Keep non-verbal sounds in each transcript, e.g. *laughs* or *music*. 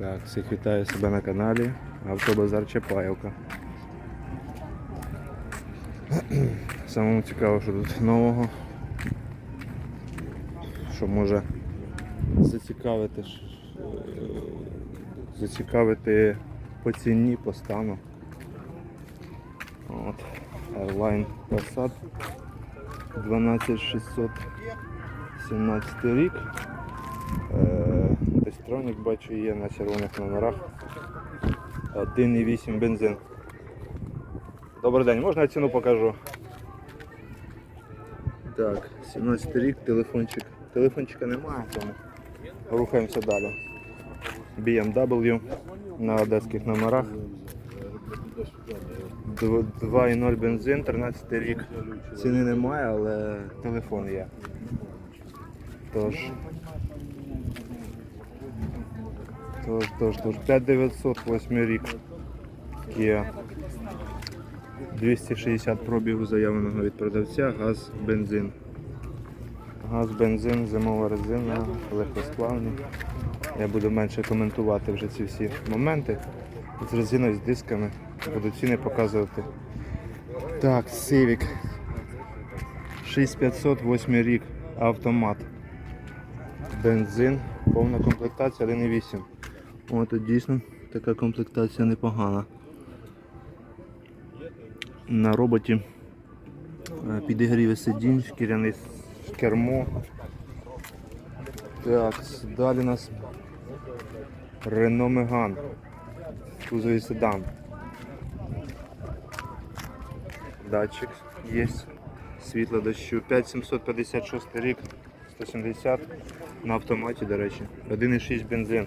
Так, всіх вітаю себе на каналі Автобазар Чапаєвка. Самому цікаво, що тут нового. Що може зацікавити, е, зацікавити по ціні, по стану. От, Airline Passat 12617 рік. Е, бачу є на червоних номерах. 1,8 бензин. Добрий день, можна я ціну покажу? Так, 17 рік, телефончик. Телефончика немає, тому рухаємося далі. BMW на одеських номерах. 2,0 бензин, 13 рік. Ціни немає, але телефон є. Тож. Тож, тож, тож 5908 рік. Kia. 260 пробігу заявленого від продавця, газ, бензин. Газ, бензин, зимова резина, легкосплавні. Я буду менше коментувати вже ці всі моменти. З резиною, з дисками. Буду ціни показувати. Так, Civic. 6500, 8 рік, автомат. Бензин, повна комплектація 1,8. О, тут дійсно така комплектація непогана. На роботі е, підігріве сидінь, шкіряне кермо. Так, далі у нас Renault Megane. Кузовий седан. Датчик є. Світло дощу. 5756 рік, 170 на автоматі, до речі. 1,6 бензин.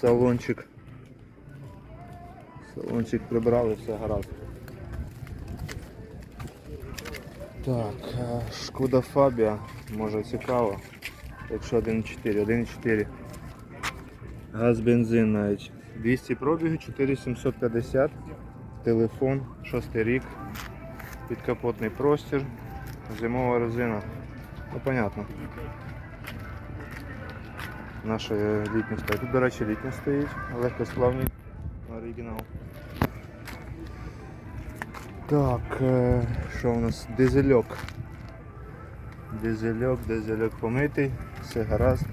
Салончик. Салончик прибрали, все гаразд. Так, е, Шкода Фабія, може цікаво. Якщо 1,4, 1,4. Газ бензин навіть. 200 пробігів, 4750. Телефон, 6 рік. Підкапотний простір. Зимова резина. Ну понятно. Наша літня стоїть. Тут, до речі, літня стоїть, легкосплавний оригінал. Так, е, що у нас? Дизельок. Дизельок, дизельок помитий, все гаразд.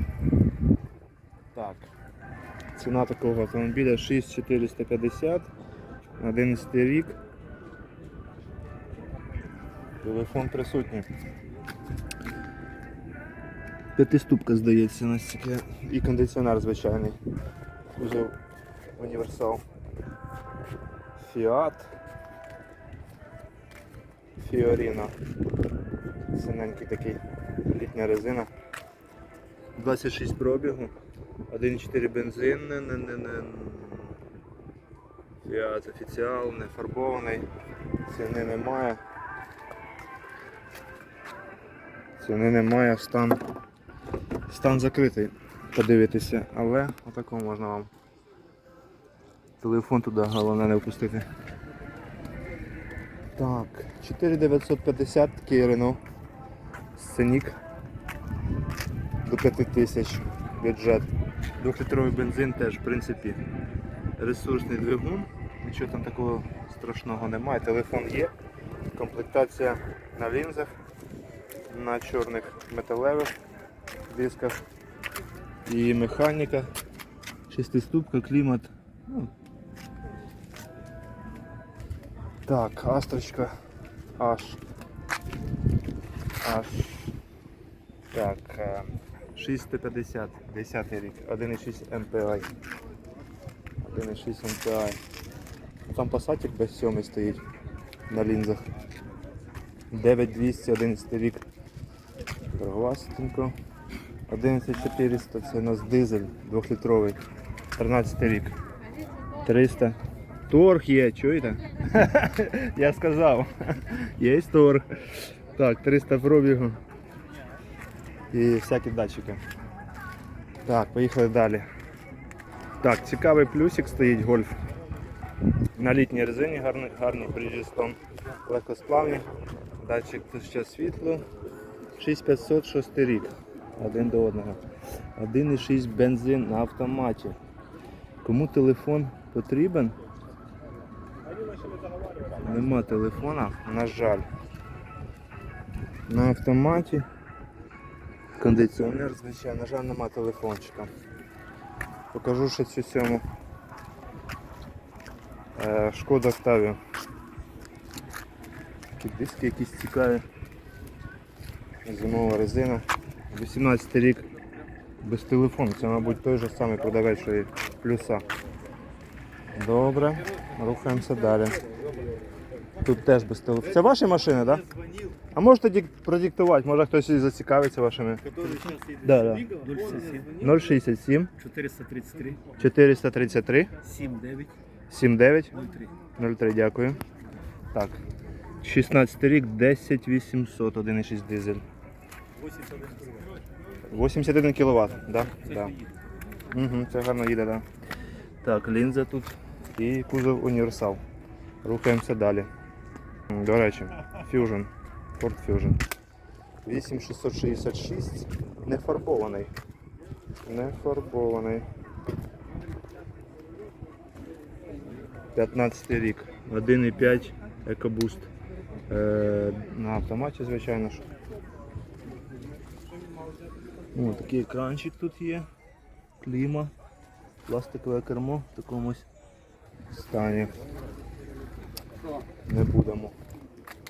Так. Ціна такого автомобіля 6450, 11 рік. Телефон присутній. П'ятиступка здається настільки. І кондиціонер звичайний. Кузов універсал. Фіат. Фіоріна. Синенький такий літня резина. 26 пробігу. 1,4 бензин. Не, не, не, не. Фіат офіціал, не фарбований. Ціни немає. Ціни немає, стан, стан закритий. Подивитися, але отако можна вам. Телефон туди головне не впустити. Так, 4950 такий Renault Сценік до 5000 бюджет. Двохлітровий бензин теж, в принципі, ресурсний двигун. Нічого там такого страшного немає. Телефон є. Комплектація на лінзах, на чорних металевих дисках і механіка, шестиступка, клімат. Ну, Так, астрочка аж. Аж. Так. е, 650, 10 рік, 1,6 MPI. 1,6 MPI. Там пасатик без 7 стоїть на лінзах. 9200, 11 рік. Дороговастенько. 11400 це у нас дизель 2-літровий. 13 рік. 300. Торг є, чуєте? *laughs* Я сказав. *laughs* Є торг. Так, 300 пробігу. І всякі датчики. Так, поїхали далі. Так, цікавий плюсик стоїть гольф. На літній резині гарний, гарний Bridgestone. Легкосплавний. Датчик ще світло. 6500 6 рік. Один до одного. 1,6 бензин на автоматі. Кому телефон потрібен? Нема телефона, на жаль. На автоматі. Кондиціонер, звичайно, на жаль, нема телефончика. Покажу ще цю сьому. Е, Шкода Октавія. Такі диски якісь цікаві. Зимова резина. 18 рік без телефону. Це, мабуть, той же самий продавець, що і плюса. Добре, рухаємося далі. Тут теж без телефону. Це ваші машини, так? Да? А можете дік- продиктувати, може хтось і зацікавиться вашими. Который сейчас идет. Да, да. 067 067 433 433 79 79 03. 03, дякую. Так. 16 рік, 10 800, 1,6 дизель. 81 81 кВт, да? Да. Угу, це гарно їде, да. Так, лінза тут і кузов універсал. Рухаємося далі. До речі, Fusion. Ford Fusion. 8666. Не фарбований. Не фарбований. 15 рік. 1,5 EcoBoost. Е, на автоматі, звичайно ж. О, такий екранчик тут є. Кліма. Пластикове кермо в такомусь стані. Не будемо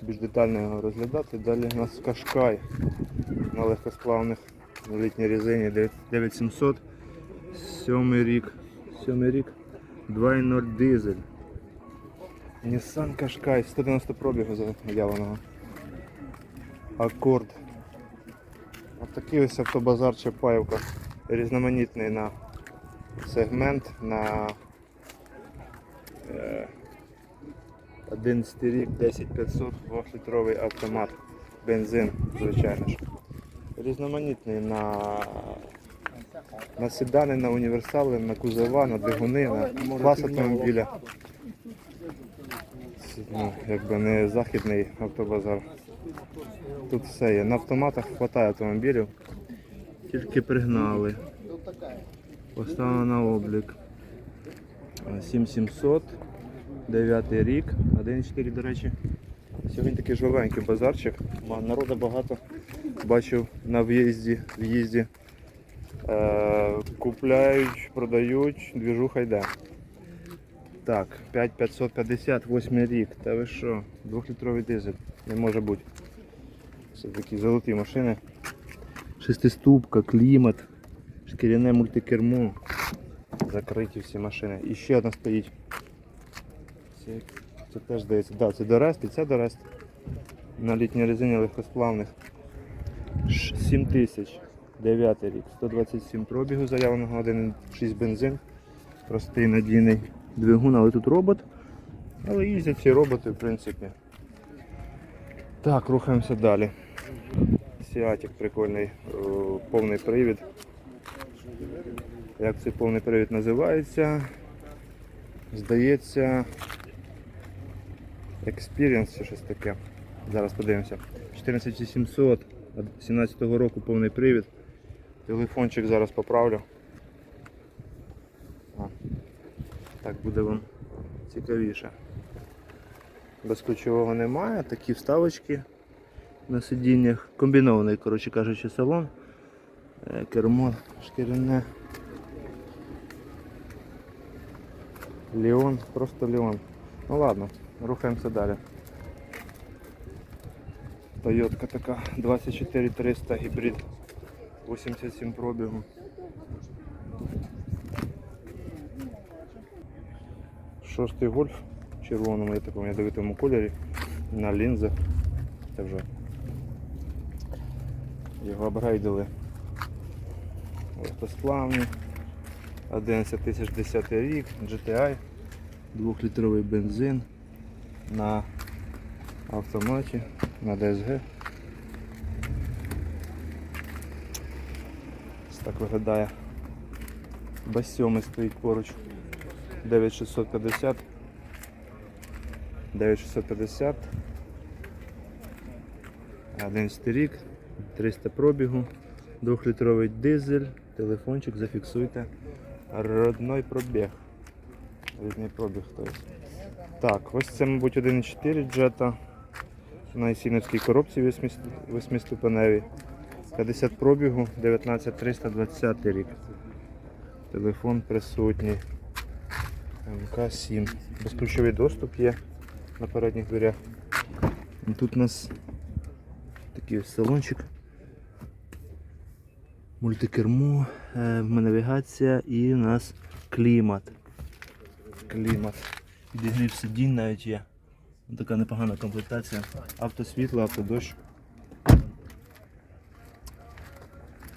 більш детально його розглядати. Далі у нас кашкай на легкосплавних на літній резині 9700. Сьомий рік. Сьомий рік. 2.0 дизель. Nissan Qashqai 190 пробігу заявленого. Акорд. Ось такий ось автобазар Чапаєвка. Різноманітний на сегмент на е, 11 рік 10500 2-літровий автомат. Бензин, звичайно ж. Різноманітний на, на седани, на універсали, на кузова, на двигуни, на клас автомобіля. Ну, якби не західний автобазар. Тут все є. На автоматах вистачає автомобілів. Тільки пригнали. Поставили на облік. 7700, 9 рік, 1,4 до речі. Сьогодні такий жвавенький базарчик. Народу багато. Бачив на в'їзді, в'їзді. Е, купляють, продають, двіжуха йде. Так, 5550, 8 рік. Та ви що? Двохлітровий дизель. Не може бути. Це такі золоті машини. Шестиступка, клімат, шкіряне мультикермо. Закриті всі машини. І ще одна стоїть. Це, це теж здається. Да, це Дорест і це Дорест. На літній резині легкосплавних. 7 тисяч. 9 рік. 127 пробігу заявленого 1,6 бензин. Простий надійний двигун, але тут робот. Але їздять ці роботи, в принципі. Так, рухаємося далі. Сіатік прикольний, повний привід. Як цей повний привід називається? Здається. Experience чи щось таке. Зараз подивимося. 14700 17 року повний привід. Телефончик зараз поправлю. А, так буде вам цікавіше. Безключового немає, такі вставочки на сидіннях. Комбінований, коротше кажучи, салон. Е, Кермо шкіряне. Леон, просто Леон. Ну ладно, рухаємося далі. Тойотка така 24300 гібрид 87 пробігу. Шостий гольф в червоному, я такому ядовитому кольорі на лінзах. Це вже його апгрейдили. Легкосплавні. 11 тисяч 10 рік, GTI, 2-літровий бензин на автоматі, на DSG. Ось так виглядає. Басьоми стоїть поруч. 9650. 9650. 11 рік, 300 пробігу, 2-літровий дизель, Телефончик зафіксуйте. Родной пробіг. Рідний пробіг. то есть. Так, ось це, мабуть, 1.4 джета на ісіновській коробці 8-ступеневій. 50 пробігу, 19320 рік. Телефон присутній. МК7. Безключовий доступ є на передніх дверях. Тут у нас такий ось салончик. Мультикермо, е, навігація і у нас клімат. Клімат. Підігрів сидінь навіть є. Така непогана комплектація. Автосвітло, автодощ.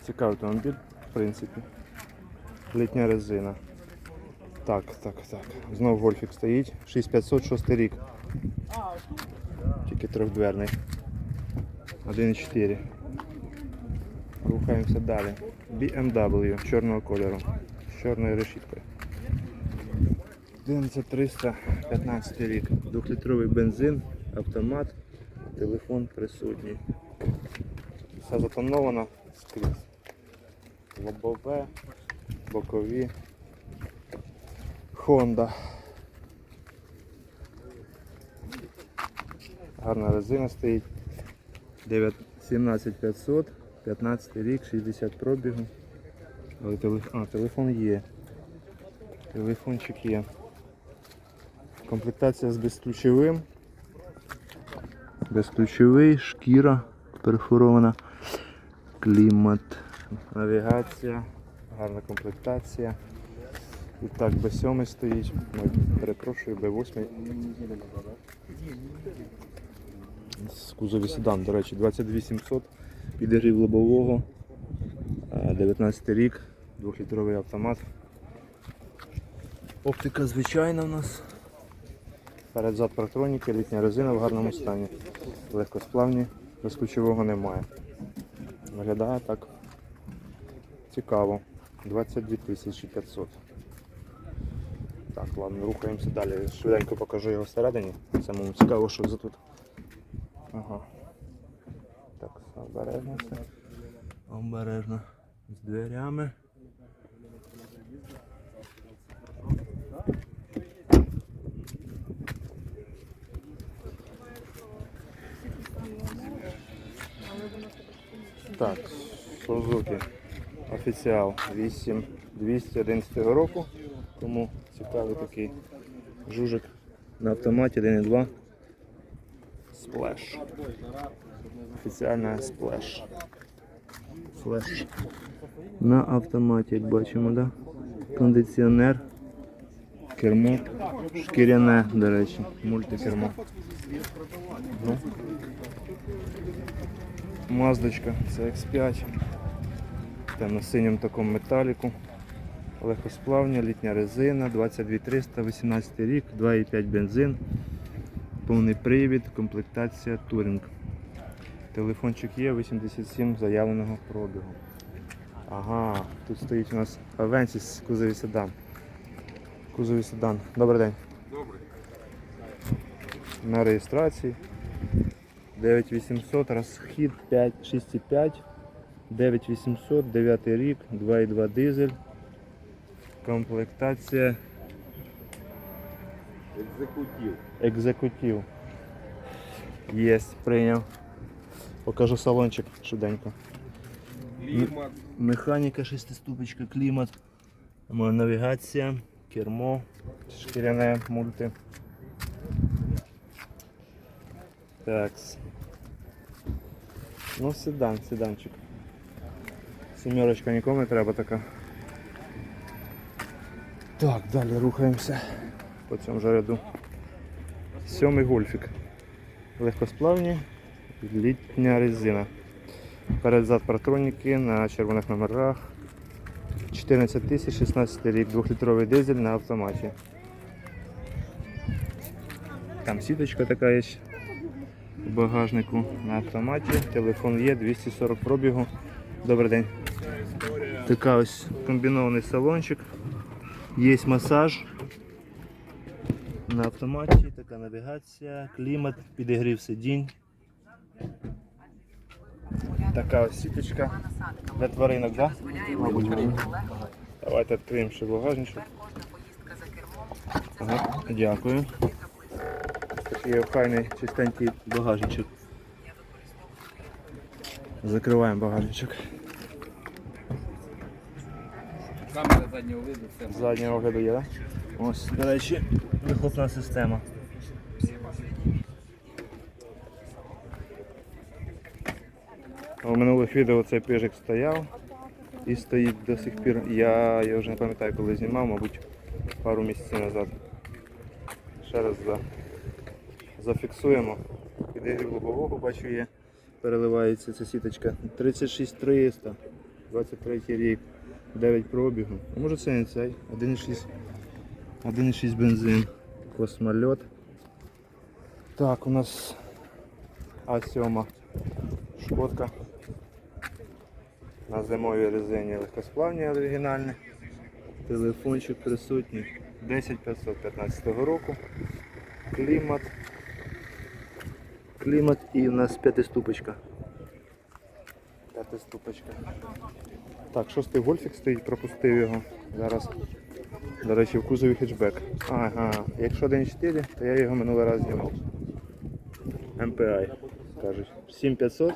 Цікавий автомобіль, в принципі. Літня резина. Так, так, так. Знову гольфік стоїть. 6500, 6 рік. Тільки трьохдверний. 1.4. Рухаємося далі. BMW чорного кольору. З чорною решіткою. 11315 рік. Двохлітровий бензин, автомат, телефон присутній. Все затоновано скрізь. Лобове, бокові. Honda. Гарна резина стоїть. 9 17500, 15 рік, 60 пробігу. Але телеф... А, телефон є. Телефончик є. Комплектація з безключовим. Безключовий, шкіра перфорована, клімат, навігація, гарна комплектація. І так, Б7 стоїть. Перепрошую, Б8. З кузові седан, до речі, 22700, підігрів лобового, 19 рік, 2-літровий автомат. Оптика звичайна у нас. Перед-зад протроніки, літня резина в гарному стані. Легкосплавні, без ключового немає. Виглядає так цікаво. 22 500. Так, ладно, рухаємося далі. Швиденько покажу його всередині. Самому цікаво, що за тут. Ага. Так, обережно все. Обережно. З дверями. Так, Suzuki офіціал 8 211 року. Тому цікавий такий жужик на автоматі 1.2 Splash. Офіціальна Splash. Флеш. На автоматі, як бачимо, да? Кондиціонер. Кермо. Шкіряне, до речі, мультикермо. Ну. Маздочка, це X5. Темно-синім такому металіку. Легкосплавня, літня резина, 22300, 18 рік, 2,5 бензин, повний привід, комплектація Турінг. Телефончик є, 87 заявленого пробігу. Ага, тут стоїть у нас Avensis кузові седан. Кузові седан. Добрий день. Добре. На реєстрації. 9800, розхід 6,5, 9800, 9 рік, 2,2 дизель. Комплектація Екзекутів. екзекутив. Єсть, прийняв. Покажу салончик швиденько. Клімат. Механіка, шестиступочка, клімат, навігація, кермо, шкіряне мульти. Так. Ну, седан, седанчик. Сімерочка нікому не треба така. Так, далі рухаємося по цьому же ряду. Сьомий гольфік. Легкосплавні, літня резина. Перед-зад протроніки на червоних номерах. 14 тисяч 16 рік, 2-літровий дизель на автоматі. Там сіточка така є у багажнику на автоматі. Телефон є, 240 пробігу. Добрий день. Така ось комбінований салончик. Є масаж. На автоматі, така навігація, клімат, підігрів сидінь. Така ось сіточка для тваринок, да? Мабуть, Давайте відкриємо ще багажничок. Ага, дякую. Такий охайний чистенький багажничок. Закриваємо багажничок. Камера заднього виду, все. З Заднього огляду є, так? Ось, до речі, вихлопна система. У минулих відео цей пижик стояв і стоїть до сих пір. Я його вже не пам'ятаю, коли знімав, мабуть, пару місяців назад. Ще раз за... зафіксуємо. Підігрів лобового, бачу, є. Переливається ця сіточка. 36300, 23 рік, 9 пробігу. А може це не цей? 1,6 1,6 бензин. Космольот. Так, у нас А7 шкодка. На зимовій резині легкосплавні оригінальне. Телефончик присутній 10515 року. Клімат. Клімат і у нас п'ятиступочка. П'ятиступочка. Так, шостий гольфік стоїть, пропустив його. Зараз. До речі, в кузові хетчбек. Ага, якщо 1.4, то я його минулий раз знімав. MPI, кажуть. 7500,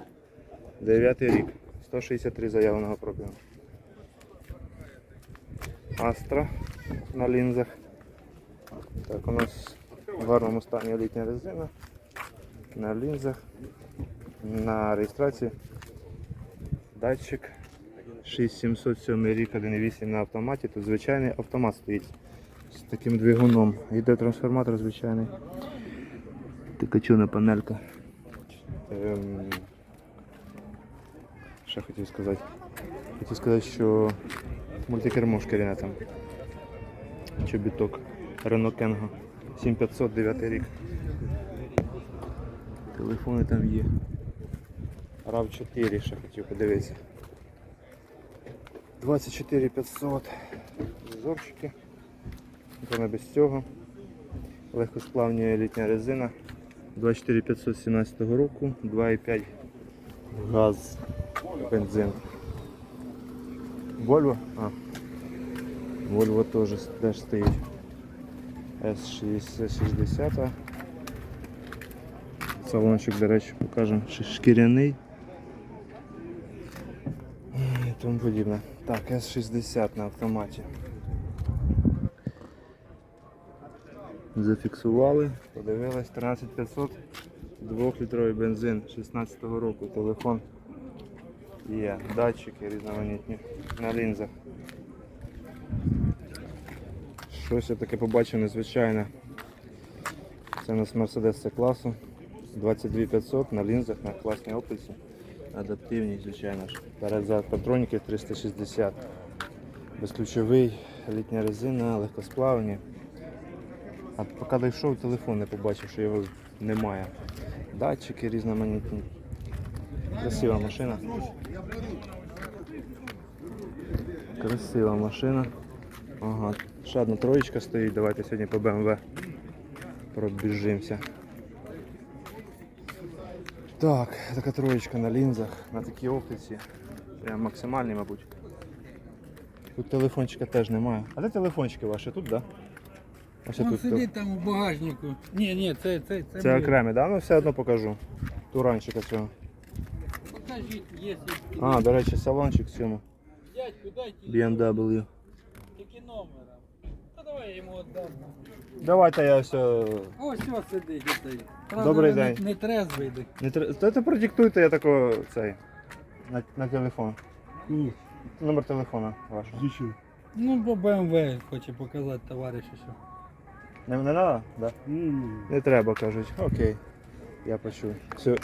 9 рік. 163 заявленого пробігу. Astra на лінзах. Так, у нас в гарному стані літня резина. На лінзах. На реєстрації. Датчик. 6707 рік 1.8 на автоматі. Тут звичайний автомат стоїть з таким двигуном. Йде трансформатор звичайний. Тикачуна панелька. Ем... Що хотів сказати? Хотів сказати, що мультикермо шкіряне там. Чобіток. Renault Kengo. 7500 9 рік. Телефони там є. RAV 4 ще хотів подивитися. 24 500 зазорчики. Це не без цього. Легкосплавні літня резина. 24 517 року, 2,5 газ, бензин. Volvo? А. Volvo теж, теж стоїть. S60. Салончик, до речі, покажемо. Шкіряний. Тому подібне. Так, С60 на автоматі. Зафіксували, подивились, 13500, 2-літровий бензин 16-го року, телефон є, датчики різноманітні на лінзах. Щось я таке побачив незвичайне. Це у нас Mercedes класу 22500 на лінзах, на класній оптиці. Адаптивні, звичайно ж. Перед патроніки 360. Безключовий, літня резина, легкосплавні. А поки дійшов, телефон не побачив, що його немає. Датчики різноманітні. Красива машина. Красива машина. Ага. Ще одна троєчка стоїть. Давайте сьогодні по BMW пробіжимося. Так, така троєчка на лінзах, на такій оптиці. Прям максимальний, мабуть. Тут телефончика теж немає. А де телефончики ваші? Тут, так? Да? Ось Он тут. сидить там у багажнику. Ні, ні, це, це, це, Це ми- окремі, да? Ну все одно покажу. Туранчика цього. Покажіть, якщо... А, до речі, салончик в цьому. Дядьку, дайте BMW. Давай я йому віддам. Давайте я все. Ось ось сидить. Правда, Добрий не, день. Не трезвий. так. Не тр... Та ти продиктуйте я такого цей. На, на телефон. Номер телефона ваш. Ну, бо БМВ хоче показати товаришу, що. Не, не треба? Да? Не треба, кажуть. Окей. Я почув. Все.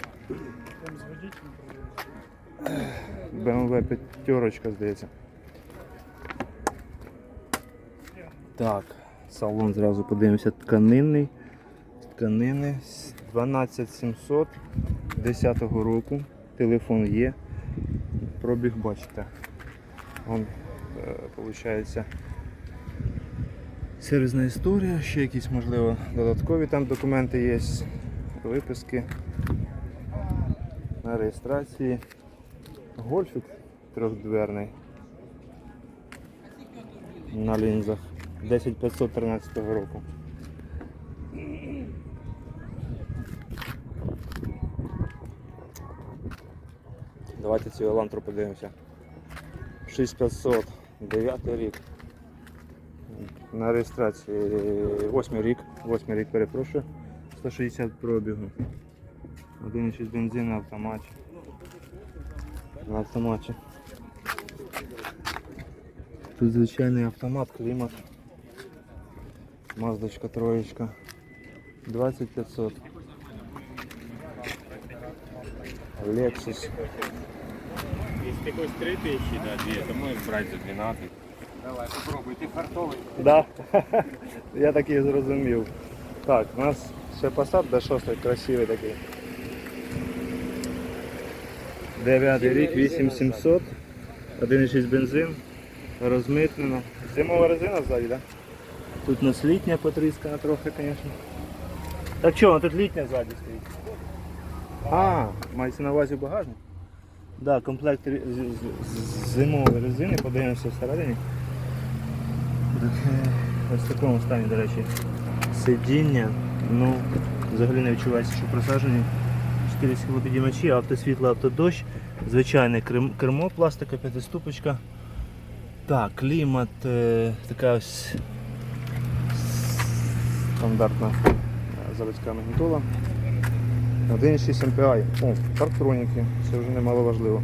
BMW п'ятерочка, здається. Так, салон зразу подивимося. Тканинний. Тканини 12700 10 року. Телефон є. Пробіг бачите. Вон, виходить, сервісна історія, ще якісь, можливо, додаткові там документи є, виписки на реєстрації. Гольфік трьохдверний. На лінзах. 10513 року. Давайте цю елантру подивимося. 6500, 9 рік. На реєстрації 8 рік, 8 рік перепрошую, 160 пробігу. 1,6 бензин на автоматі. На автоматі. Тут звичайний автомат, клімат. Маздочка троєчка. 2500. Lexus. Если ты хочешь 3000, да, 2, то можешь брать за 12. Давай, попробуй, ты фартовый. Да, *laughs* я так і зрозумів. Так, у нас ще Passat D6 красивий такий. Дев'ятий рік, 8700, 1,6 бензин, розмитнено. Зимова резина ззаді, так? Тут у нас літня потріскана трохи, звісно. Так що, тут літня ззаді стоїть? А, мається на увазі багажник? Так, да, комплект зимової резини, подивимося всередині. Таке, ось в такому стані, до речі, сидіння. Ну, взагалі не відчувається, що просаджені. 4 схилопідіймачі, автосвітло, автодощ, звичайне кермо, пластика, п'ятиступочка. Так, клімат, е, така ось стандартна е, заводська магнітола. 1,6 MPI. О, парктроніки, це вже немало важливо.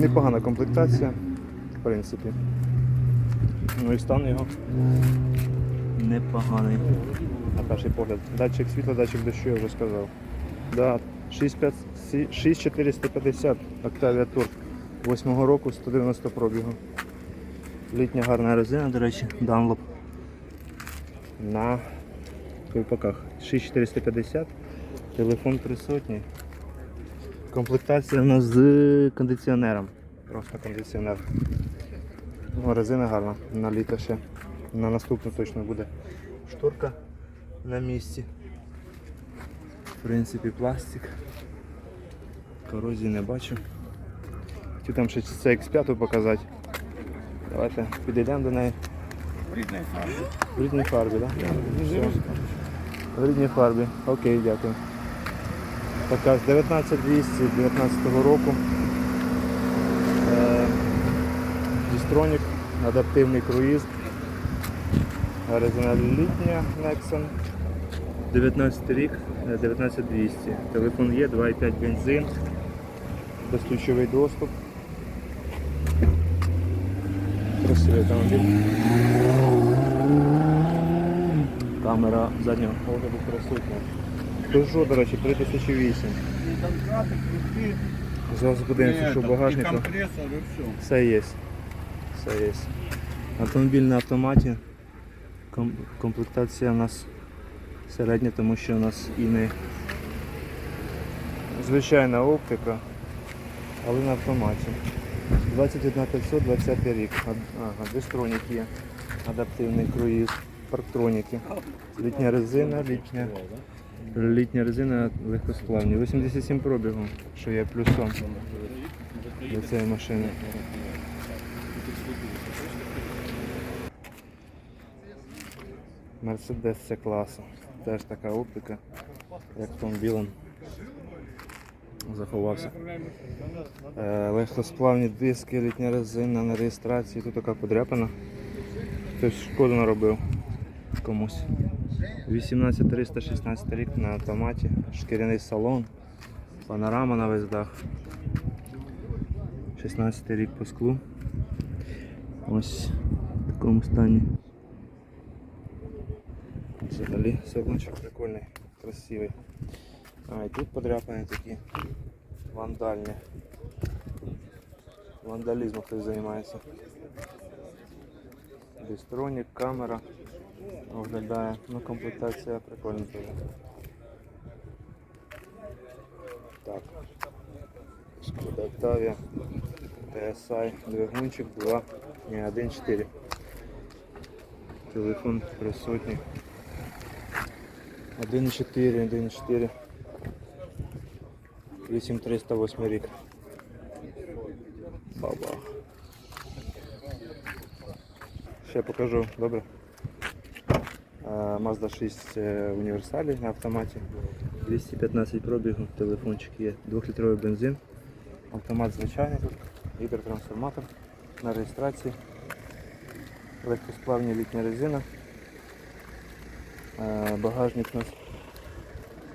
Непогана комплектація, в принципі. Ну і стан його непоганий. На перший погляд. Датчик світла, датчик дощу, я вже сказав. Да, 6450 Octavia Tour 8 року 190 пробігу. Літня гарна резина, до речі, Dunlop. На ковпаках. 6450, телефон присутній. Комплектація у нас з кондиціонером. Просто кондиціонер. Ну, резина гарна, на літо ще. На наступну точно буде шторка на місці. В принципі, пластик. Корозії не бачу. Хотів там ще CX5 показати. Давайте підійдемо до неї. В рідній фарбі, так? Да? В рідній фарбі. Окей, дякую. Така з 19200 19 року. Е, Дістронік, адаптивний круїз. Резина літня Nexon. 19 рік, е, 19200. Телефон є, 2,5 бензин, безключовий доступ. Красивий автомобіль. Камера заднього огляду присутня. Peugeot, до речі, 3008. Зараз подивимося, що в багажнику. все. Все є. Все є. Автомобіль на автоматі. Ком- Комплектація у нас середня, тому що у нас і не звичайна оптика, але на автоматі. 21500, 20 рік. Ага, дистронік є. Адаптивний круїз, парктроніки. Літня резина, літня. Літня резина легкосплавні. 87 пробігу, що є плюсом для цієї машини. Мерседес це класу. Теж така оптика, як в тому. Заховався. Е, легкосплавні диски, літня резина на реєстрації. Тут така подряпана. Хтось шкоду наробив комусь. 18316 рік на автоматі, шкіряний салон, панорама на весь дах. 16 рік по склу. Ось в такому стані. Взагалі салончик прикольний, красивий. А, і тут подряпані такі вандальні. Вандалізмом хтось займається. Бістронік, камера оглядає. Ну, комплектація прикольна теж. Так. Шкода Octavia. TSI, двигунчик 2, не 1.4. Телефон присутній. 1.4, 1.4. 8308 рік. Баба. Ще покажу, добре. Mazda 6 е, універсалі на автоматі. 215 пробігу, телефончик є, 2-літровий бензин, автомат звичайний тут, гідротрансформатор на реєстрації, легкосплавні літня резина, багажник у нас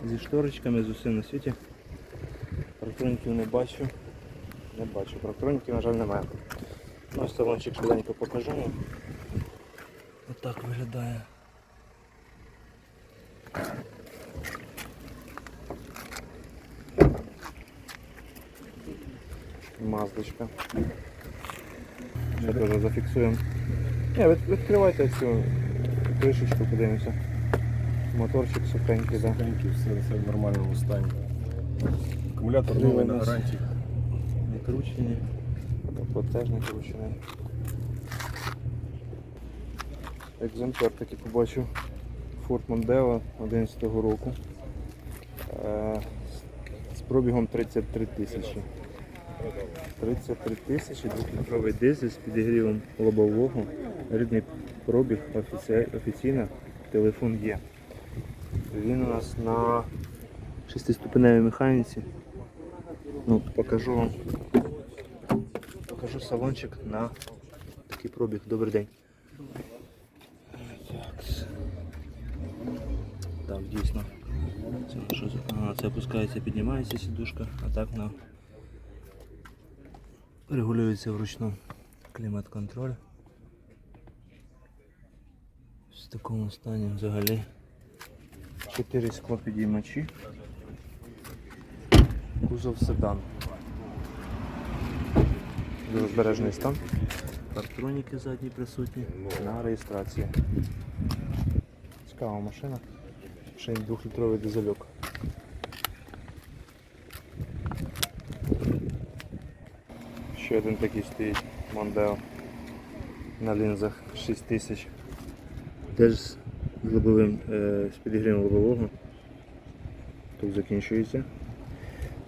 зі шторочками, з усім на світі. Парктроніків не бачу. Не бачу. Парктроніків, на жаль, немає. Ну, ось салончик швиденько покажу. Отак виглядає. Маздочка. Ще теж зафіксуємо. Ні, відкривайте цю кришечку, подивимося. Моторчик сухенький, так. Да. Сухенький, все, все в нормальному стані. Акумулятор Ну, новий у на гарантії. Не кручені. Капот теж не кручений. Екземпляр такий побачив. Ford Mondeo 11 року. Е, з пробігом 33 тисячі. 33 тисячі, 2-літровий дизель з підігрівом лобового. Рідний пробіг офіці- офіційно. Телефон є. Він у нас на 6-ступеневій механіці. Ну, покажу вам. Покажу салончик на такий пробіг. Добрий день. Так. Дійсно. Це, це опускається, піднімається сідушка, а так на регулюється вручну клімат-контроль. В такому стані взагалі. Чотири склопідіймачі. Кузов седан. Дуже збережений стан. Парктроніки задні присутні на реєстрації. Цікава машина. Ще й двохлітровий дизельок. Ще один такий стоїть Мондео на лінзах 6000. Теж з лобовим, е, з підігрівом лобового. Тут закінчується.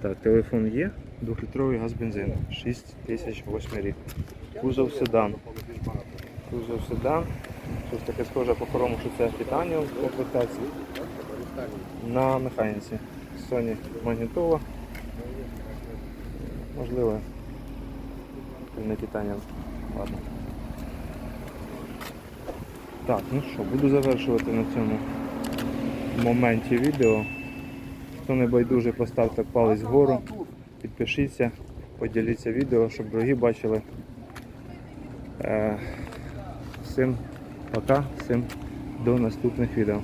Так, телефон є, 2-літровий газ бензин, 6008 рік. Кузов седан. Кузов седан. Щось таке схоже по хрому, що це титаніум комплектації. На механіці. Sony Магнітола. Можливо. Не титаніум. Ладно. Так, ну що, буду завершувати на цьому моменті відео. Хто не байдуже, поставте палець вгору, підпишіться, поділіться відео, щоб другі бачили. Е, Всім пока, всім до наступних відео.